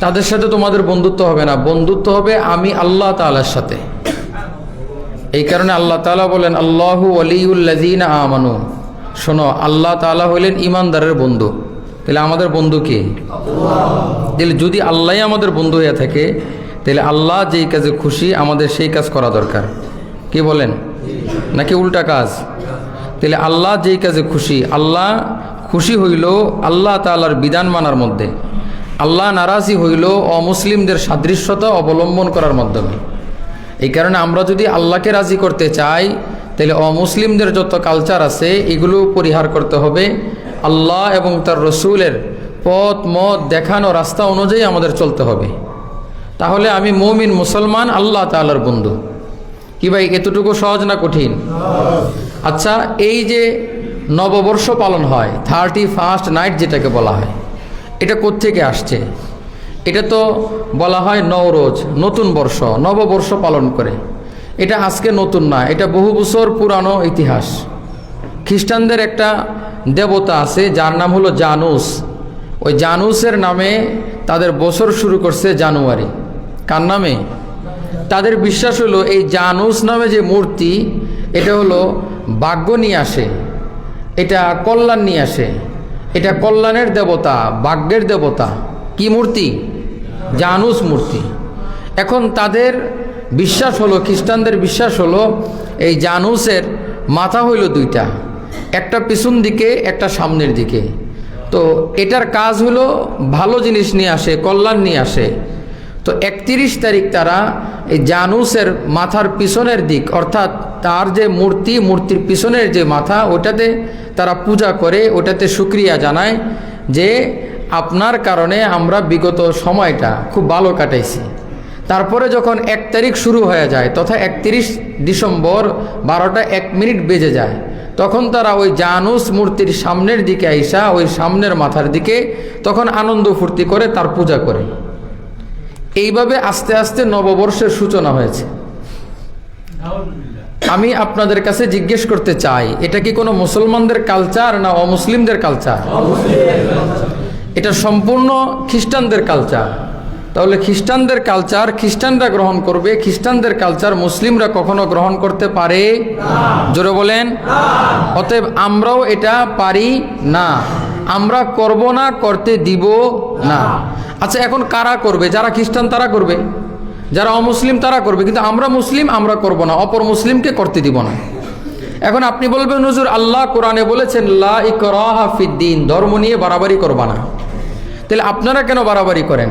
তাদের সাথে তোমাদের বন্ধুত্ব হবে না। বন্ধুত্ব হবে আমি আল্লাহ তালার সাথে। এই কারণে আল্লাহ তালা বলেন, আল্লাহু অলিউল্লাজিন আমানু। শোনো, আল্লাহ তালা হইলেন ইমানদারের বন্ধু। তাহলে আমাদের বন্ধু কে? তাহলে যদি আল্লাহ আমাদের বন্ধু হয়ে থাকে, তাহলে আল্লাহ যেই কাজে খুশি, আমাদের সেই কাজ করা দরকার। কি বলেন? নাকি উল্টা কাজ? তাহলে আল্লাহ যেই কাজে খুশি, আল্লাহ খুশি হইল আল্লাহ তালার বিধান মানার মধ্যে। আল্লাহ নারাজি হইল অমুসলিমদের সাদৃশ্যতা অবলম্বন করার মাধ্যমে। এই কারণে আমরা যদি আল্লাহকে রাজি করতে চাই, তাহলে অমুসলিমদের যত কালচার আছে, এগুলো পরিহার করতে হবে। আল্লাহ এবং তার রসুলের পথ, মত, দেখানো রাস্তা অনুযায়ী আমাদের চলতে হবে। তাহলে আমি মমিন, মুসলমান, আল্লাহ তালার বন্ধু। কি ভাই, এতটুকু সহজ না কঠিন? আচ্ছা এই যে নববর্ষ পালন হয় থার্টি ফার্স্ট নাইট যেটাকে বলা হয় এটা কোত্থেকে আসছে? এটা তো বলা হয় নওরোজ, নতুন বর্ষ, নববর্ষ পালন করে। এটা আজকে নতুন না, এটা বহু বছর পুরানো ইতিহাস। খ্রিস্টানদের একটা দেবতা আছে, যার নাম হলো জানুস। ওই জানুসের নামে তাদের বছর শুরু করছে জানুয়ারি। কার নামে? তাদের বিশ্বাস হলো এই জানুস নামে যে মূর্তি, এটা হলো ভাগ্য নিয়ে আসে, এটা কল্যাণ নিয়ে আসে। এটা কল্যাণের দেবতা, ভাগ্যের দেবতা। কি মূর্তি? জানুস মূর্তি। এখন তাদের বিশ্বাস হলো, খ্রিস্টানদের বিশ্বাস হলো, এই জানুসের মাথা হইল দুইটা। একটা পিছন দিকে, একটা সামনের দিকে। তো এটার কাজ হলো, ভালো জিনিস নিয়ে আসে, কল্যাণ নিয়ে আসে। তো একত্রিশ তারিখ তারা এই জানুসের মাথার পিছনের দিক, অর্থাৎ তার যে মূর্তি, মূর্তির পিছনের যে মাথা, ওটাতে তারা পূজা করে, ওটাতে সুক্রিয়া জানায় যে আপনার কারণে আমরা বিগত সময়টা খুব ভালো কাটাইছি। তারপরে যখন এক তারিখ শুরু হয়ে যায়, তথা একত্রিশ ডিসেম্বর বারোটা এক মিনিট বেজে যায়, তখন তারা ওই জানুস মূর্তির সামনের দিকে আইসা, ওই সামনের মাথার দিকে তখন আনন্দ ফুর্তি করে তার পূজা করে। এইভাবে আস্তে আস্তে নববর্ষের সূচনা হয়েছে। আমি আপনাদের কাছে জিজ্ঞেস করতে চাই, এটা কি কোনো মুসলমানদের কালচার না অমুসলিমদের কালচার এটা সম্পূর্ণ খ্রিস্টানদের কালচার তাহলে খ্রিস্টানদের কালচার খ্রিস্টানরা গ্রহণ করবে, খ্রিস্টানদের কালচার মুসলিমরা কখনো গ্রহণ করতে পারে? জোরে বলেন। অতএব আমরাও এটা পারি না। আমরা করব না, করতে দিব না। আচ্ছা এখন কারা করবে? যারা খ্রিস্টান তারা করবে? যারা অমুসলিম তারা করবে, কিন্তু আমরা মুসলিম, আমরা করব না। অপর মুসলিমকে করতে দিব না। এখন আপনি বলবেন নজুর আল্লাহ কোরআনে বলেছেন, লা ইকরাহা ফিদ্দিন ধর্ম নিয়ে বাড়াবাড়ি করবা না। তাহলে আপনারা কেন বাড়াবাড়ি করেন?